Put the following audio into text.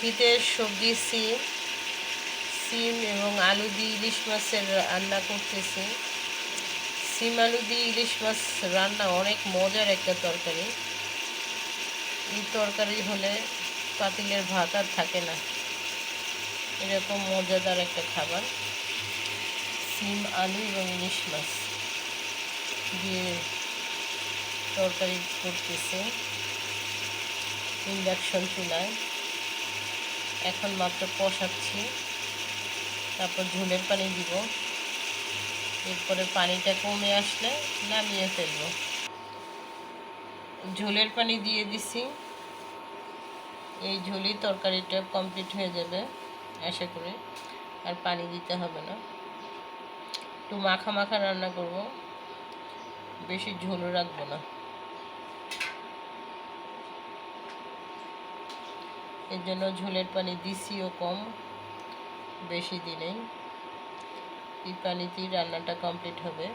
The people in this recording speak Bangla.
শীতের সবজি, সিম সিম এবং আলু দিয়ে ইলিশ মাছের রান্না করতেছি। সিম, আলু দিয়ে ইলিশ মাছ রান্না অনেক মজার একটা তরকারি। এই তরকারি হলে পাতিলের ভাত আর থাকে না। এরকম মজাদার একটা খাবার। সিম, আলু এবং ইলিশ মাছ দিয়ে তরকারি করতেছে। ইন্ডাকশন চুলায়। এখন মাত্র কষাচ্ছি। তারপর ঝোলের পানি দিব। এরপরে পানিটা কমে আসলে নামিয়ে ফেলব। ঝোলের পানি দিয়ে দিছি। এই ঝোলই তরকারিটা কমপ্লিট হয়ে যাবে, আশা করি। আর পানি দিতে হবে না। একটু মাখা মাখা রান্না করব। বেশি ঝোলও রাখব না। এর জন্য ঝোলের পানি দিছিও কম বেশি দিনেই। এই পানিতেই রান্নাটা কমপ্লিট হবে।